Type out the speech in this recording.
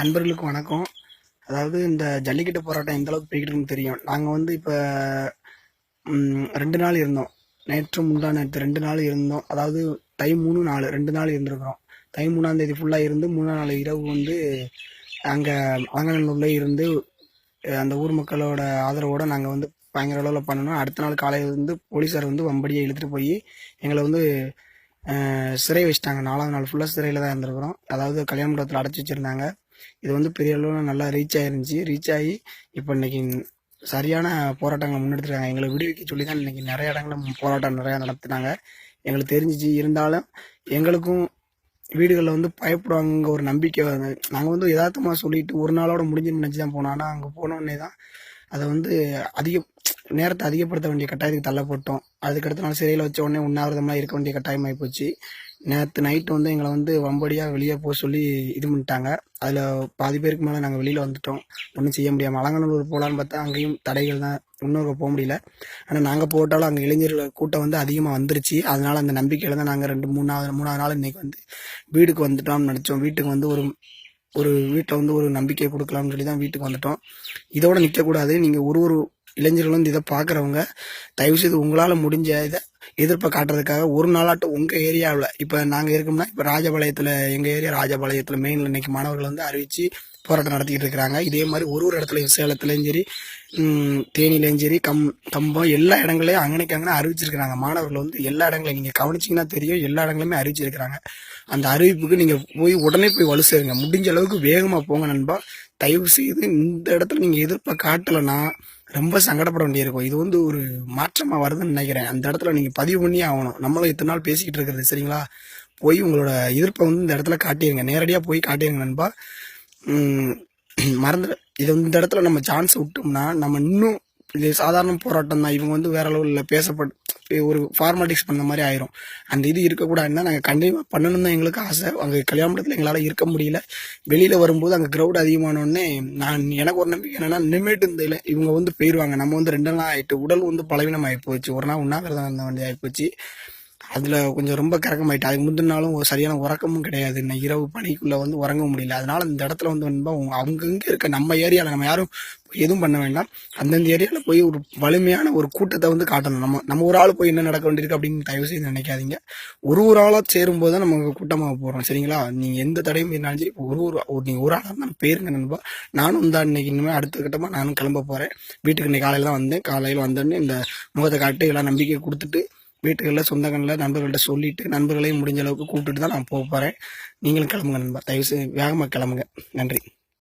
நண்பர்களுக்கு வணக்கம். அதாவது இந்த ஜல்லிக்கட்டு போராட்டம் எந்த அளவுக்கு போய்கிட்டு தெரியும். நாங்கள் வந்து இப்போ ரெண்டு நாள் இருந்தோம். நேற்று முந்தா நேற்று ரெண்டு நாள் இருந்தோம். அதாவது தை மூணு நாலு ரெண்டு நாள் இருந்திருக்கிறோம். தை மூணாம் தேதி ஃபுல்லாக இருந்து மூணாம் நாள் இரவு வந்து அங்கே அலங்கநல்லூர்ல இருந்து அந்த ஊர் மக்களோட ஆதரவோடு நாங்கள் வந்து பயங்கர அளவில் பண்ணணும். அடுத்த நாள் காலையில் வந்து போலீஸார் வந்து வம்படியை இழுத்துட்டு போய் எங்களை வந்து சிறை வச்சிட்டாங்க. நாலாவது நாள் ஃபுல்லாக சிறையில் தான் இருந்திருக்கிறோம். அதாவது கல்யாண மண்டபத்தில் அடைச்சி வச்சுருந்தாங்க. இது வந்து பெரிய அளவில் நல்லா ரீச் ஆயிருந்துச்சு. ரீச் ஆகி இப்போ இன்றைக்கி சரியான போராட்டங்களை முன்னெடுத்துருக்காங்க. எங்களை விடுவிக்க சொல்லி தான் இன்றைக்கி நிறைய இடங்களில் போராட்டம் நிறையா நடத்துனாங்க. எங்களுக்கு தெரிஞ்சிச்சு. இருந்தாலும் எங்களுக்கும் வீடுகளில் வந்து பயப்படுவாங்க ஒரு நம்பிக்கை நாங்கள் வந்து யதார்த்தமாக சொல்லிட்டு ஒரு நாளோட முடிஞ்சுன்னு நினச்சி தான் போனோம். ஆனால் அங்கே போனோடனே தான் அதை வந்து அதிக நேரத்தை அதிகப்படுத்த வேண்டிய கட்டாயத்துக்கு தள்ளப்பட்டோம் அதுக்கடுத்த நாள் சிறையில் வச்ச உடனே உண்ணாவிரதமாக இருக்க வேண்டிய கட்டாயம் ஆகிப்போச்சு நேற்று நைட்டு வந்து எங்களை வந்து வம்படியாக வெளியே போக சொல்லி இது பண்ணிட்டாங்க. அதில் பாதி பேருக்கு மேலே நாங்கள் வெளியில் வந்துட்டோம். ஒன்றும் செய்ய முடியாமல் அலங்கநல்லூர் போகலான்னு பார்த்தா அங்கேயும் தடைகள் தான். இன்னும் போக முடியல. ஆனால் நாங்கள் போட்டாலும் அங்கே இளைஞர்கள் கூட்டம் வந்து அதிகமாக வந்துருச்சு. அதனால் அந்த நம்பிக்கையில் தான் நாங்கள் ரெண்டு மூணாவது மூணாவது நாள் இன்றைக்கி வந்து வீட்டுக்கு வந்துட்டோம்னு நினச்சோம். வீட்டுக்கு வந்து ஒரு ஒரு வீட்டில் வந்து ஒரு நம்பிக்கை கொடுக்கலாம்னு சொல்லி தான் வீட்டுக்கு வந்துட்டோம். இதோட நிற்கக்கூடாது நீங்கள் ஒரு ஒரு இளைஞர்கள் வந்து இதை பார்க்குறவங்க தயவுசெய்து உங்களால் முடிஞ்ச இதை எதிர்ப்பை காட்டுறதுக்காக ஒரு நாளாட்டும் உங்கள் ஏரியாவில் இப்போ நாங்கள் இருக்கோம்னா இப்போ ராஜபாளையத்தில் எங்கள் ஏரியா ராஜபாளையத்தில் மெயினில் இன்னைக்கு மாணவர்கள் வந்து அறிவித்து போராட்டம் நடத்திக்கிட்டு இருக்கிறாங்க. இதே மாதிரி ஒரு ஒரு இடத்துலையும் சேலத்துலேயும் சரி தேனிலையும் சரி கம் கம்பம் எல்லா இடங்களையும் அங்கனைக்கு அங்கே அறிவிச்சிருக்கிறாங்க. மாணவர்கள் வந்து எல்லா இடங்களையும் நீங்கள் கவனிச்சிங்கன்னா தெரியும் எல்லா இடங்களையுமே அறிவிச்சிருக்கிறாங்க. அந்த அறிவிப்புக்கு நீங்கள் போய் உடனே போய் வலு சேருங்க. முடிஞ்ச அளவுக்கு வேகமாக போங்க நண்பா. தயவு செய்து இந்த இடத்துல நீங்கள் எதிர்ப்பை காட்டலைன்னா ரொம்ப சங்கடப்பட வேண்டியிருக்கும். இது வந்து ஒரு மாற்றமாக வருதுன்னு நினைக்கிறேன். அந்த இடத்துல நீங்கள் பதிவு பண்ணியே ஆகணும். நம்மளும் இத்தனை நாள் பேசிக்கிட்டு இருக்கிறது சரிங்களா? போய் உங்களோட எதிர்ப்பை வந்து இந்த இடத்துல காட்டிடுங்க நேரடியாக போய் காட்டிடுங்க நண்பா. மறந்து இது இந்த இடத்துல நம்ம சான்ஸ் விட்டோம்னா நம்ம இன்னும் இது சாதாரண போராட்டம் தான் இவங்க வந்து வேற லெவலில் பேசப்பட்டு ஒரு ஃபார்மாலிட்டிக்ஸ் பண்ண மாதிரி ஆயிரும். அந்த இது இருக்கக்கூடாதுன்னா நாங்கள் கண்டிப்பாக பண்ணணும் தான் எங்களுக்கு ஆசை. அங்கே கல்யாண எங்களால் இருக்க முடியல. வெளியில் வரும்போது அங்கே க்ரௌட் அதிகமானோடனே நான் எனக்கு ஒரு நம்பிக்கை என்னென்னா நிமிட்டு இந்த இல்லை. இவங்க வந்து போயிடுவாங்க நம்ம வந்து ரெண்டு நாள் ஆகிட்டு உடல் வந்து பலவீனம் ஆகி போச்சு. ஒரு நாள் உண்ணாவிரதம் இருந்த வேண்டிய ஆகி போச்சு. அதில் கொஞ்சம் ரொம்ப கறக்கமாயிட்டு அதுக்கு முந்தின நாளும் ஒரு சரியான உறக்கமும் கிடையாது. இன்னும் இரவு பணிக்குள்ளே வந்து உறங்க முடியல. அதனால் இந்த இடத்துல வந்து நண்பா உங்க- இருக்க நம்ம ஏரியாவில் நம்ம யாரும் எதுவும் பண்ண வேண்டாம். அந்தந்த ஏரியாவில் போய் ஒரு வலிமையான ஒரு கூட்டத்தை வந்து காட்டணும். நம்ம நம்ம ஒரு ஆள் போய் என்ன நடக்க வேண்டியிருக்கு அப்படின்னு தயவு செய்து நினைக்காதீங்க. ஒரு ஒரு ஆளாக சேரும்போது தான் நம்ம கூட்டமாக போகிறோம் சரிங்களா? நீங்கள் எந்த தடையும் இருந்தாலும் சரி ஒரு ஒரு ஒரு நீங்கள் ஒரு ஆளாக இருந்தாலும் போயிருங்க நண்பா. நானும் தான் இன்னைக்கு இனிமேல் அடுத்த கட்டமாக நானும் கிளம்ப போகிறேன் வீட்டுக்கு இன்னைக்கு காலையில் தான் வந்தேன். காலையில் வந்தோடனே இந்த முகத்தை காட்டி எல்லாம் நம்பிக்கை கொடுத்துட்டு வீட்டுகளில் சொந்தங்களில் நண்பர்கள்ட்ட சொல்லிவிட்டு நண்பர்களையும் முடிஞ்ச அளவுக்கு கூப்பிட்டுட்டு தான் நான் போக போகிறேன் நீங்களும் கிளம்புங்க நண்பா. தயவு செய்து வேகமாக கிளம்புங்க. நன்றி.